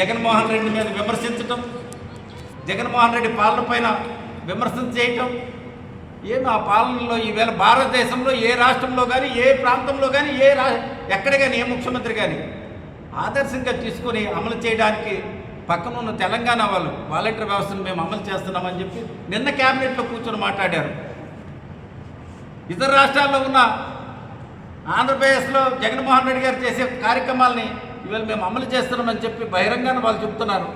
జగన్మోహన్ రెడ్డి మీద విమర్శించటం జగన్మోహన్ రెడ్డి పాలన పైన విమర్శన చేయటం ఏమి ఆ పాలనలో ఈవేళ భారతదేశంలో ఏ రాష్ట్రంలో కానీ ఏ ప్రాంతంలో కానీ ఏ రా ఎక్కడ కానీ ఏ ముఖ్యమంత్రి కానీ ఆదర్శంగా తీసుకొని అమలు చేయడానికి పక్కన ఉన్న తెలంగాణ వాళ్ళు వాలంటీర్ వ్యవస్థను మేము అమలు చేస్తున్నామని చెప్పి నిన్న క్యాబినెట్లో కూర్చొని మాట్లాడారు. ఇతర రాష్ట్రాల్లో ఉన్న ఆంధ్రప్రదేశ్లో జగన్మోహన్ రెడ్డి గారు చేసే కార్యక్రమాలని ఇవాళ మేము అమలు చేస్తున్నామని చెప్పి బహిరంగాన్ని వాళ్ళు చెప్తున్నారు.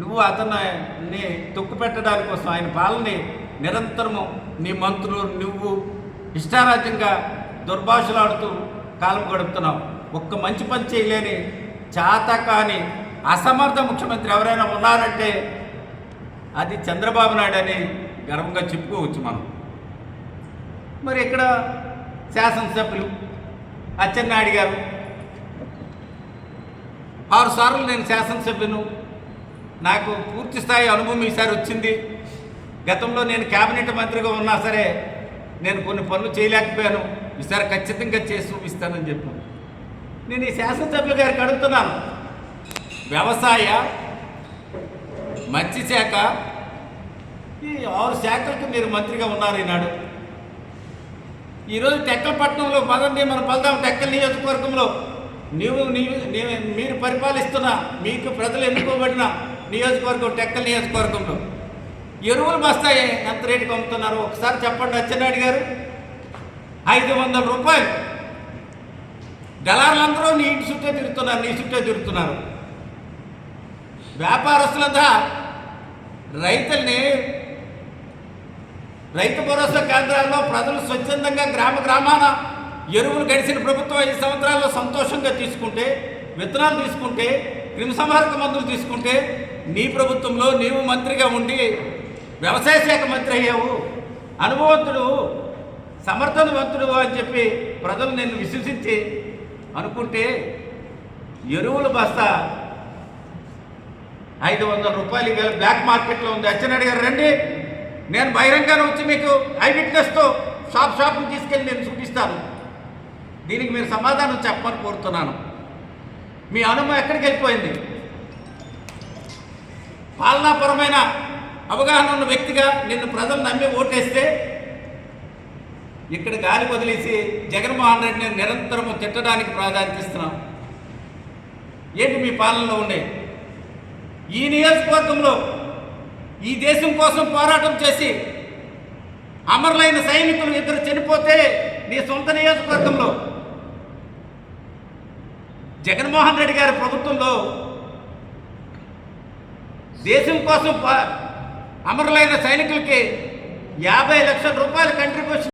నువ్వు అతన్ని తొక్కు పెట్టడానికి కోసం ఆయన పాలని నిరంతరము నీ మంత్రులు నువ్వు ఇష్టారాజ్యంగా దుర్భాషలాడుతూ కాలం గడుపుతున్నావు. ఒక్క మంచి పని చేయలేని చాత కాని అసమర్థ ముఖ్యమంత్రి ఎవరైనా ఉన్నారంటే అది చంద్రబాబు నాయుడు అని గర్వంగా చెప్పుకోవచ్చు మనం. మరి ఇక్కడ శాసనసభ్యులు అచ్చెన్నాయుడు గారు ఆరు సార్లు నేను శాసనసభ్యును. నాకు పూర్తి స్థాయి అనుభవం ఈసారి వచ్చింది. గతంలో నేను కేబినెట్ మంత్రిగా ఉన్నా సరే నేను కొన్ని పనులు చేయలేకపోయాను. ఈసారి ఖచ్చితంగా చేసి చూపిస్తానని చెప్పాను. నేను ఈ శాసనసభ్యుల గారికి అడుగుతున్నాను. వ్యవసాయ మత్స్యశాఖ ఈ ఆరు శాఖలకు మీరు మంత్రిగా ఉన్నారు ఈనాడు. ఈరోజు టెక్కలపట్నంలో పదండి మనం పల్దాం టెక్కల నియోజకవర్గంలో నీవు నీవు మీరు పరిపాలిస్తున్న మీకు ప్రజలు ఎన్నుకోబడిన నియోజకవర్గం టెక్కల నియోజకవర్గంలో. ఎరువులు బస్తాయి ఎంత రేటుకి అమ్ముతున్నారు? ఒకసారి చెప్పండి అచ్చెన్నాయుడు గారు. ఐదు వందల రూపాయలు. దళారులందరూ నీ ఇంటి చుట్టే తిరుగుతున్నారు నీ చుట్టే తిరుగుతున్నారు. వ్యాపారస్తులంతా రైతుల్ని రైతు భరోసా కేంద్రాల్లో ప్రజలు స్వచ్ఛందంగా గ్రామ గ్రామాన ఎరువులు గడిచిన ప్రభుత్వం ఐదు సంవత్సరాల్లో సంతోషంగా తీసుకుంటే విత్తనాలు తీసుకుంటే క్రిమిసంహారక మందులు తీసుకుంటే నీ ప్రభుత్వంలో నీవు మంత్రిగా ఉండి వ్యవసాయ శాఖ మంత్రి అయ్యావు. అనుభవంతుడు సమర్థనవంతుడు అని చెప్పి ప్రజలు నిన్ను విశ్వసించి అనుకుంటే ఎరువుల బస్తా ఐదు వందల రూపాయలు ఇవాళ బ్లాక్ మార్కెట్లో ఉంది. అచ్చెన్నాయుడు గారు రండి. నేను బహిరంగానే వచ్చి మీకు ఐ విట్నెస్తో షాప్ షాప్ని తీసుకెళ్ళి నేను చూపిస్తాను. దీనికి మీరు సమాధానం చెప్పమని కోరుతున్నాను. మీ అనుమ ఎక్కడికి వెళ్ళిపోయింది? పాలనాపరమైన అవగాహన ఉన్న వ్యక్తిగా నిన్ను ప్రజలు నమ్మి ఓటేస్తే ఇక్కడ గాలి వదిలేసి జగన్మోహన్ రెడ్డిని నిరంతరము తిట్టడానికి ప్రాధాన్యతిస్తున్నాం ఏంటి మీ పాలనలో ఉండే? ఈ నియోజకవర్గంలో ఈ దేశం కోసం పోరాటం చేసి అమరులైన సైనికులు ఇద్దరు చనిపోతే నీ సొంత నియోజకవర్గంలో జగన్మోహన్ రెడ్డి గారి ప్రభుత్వంలో దేశం కోసం అమరులైన సైనికులకి యాభై లక్షల రూపాయల కంట్రిబ్యూషన్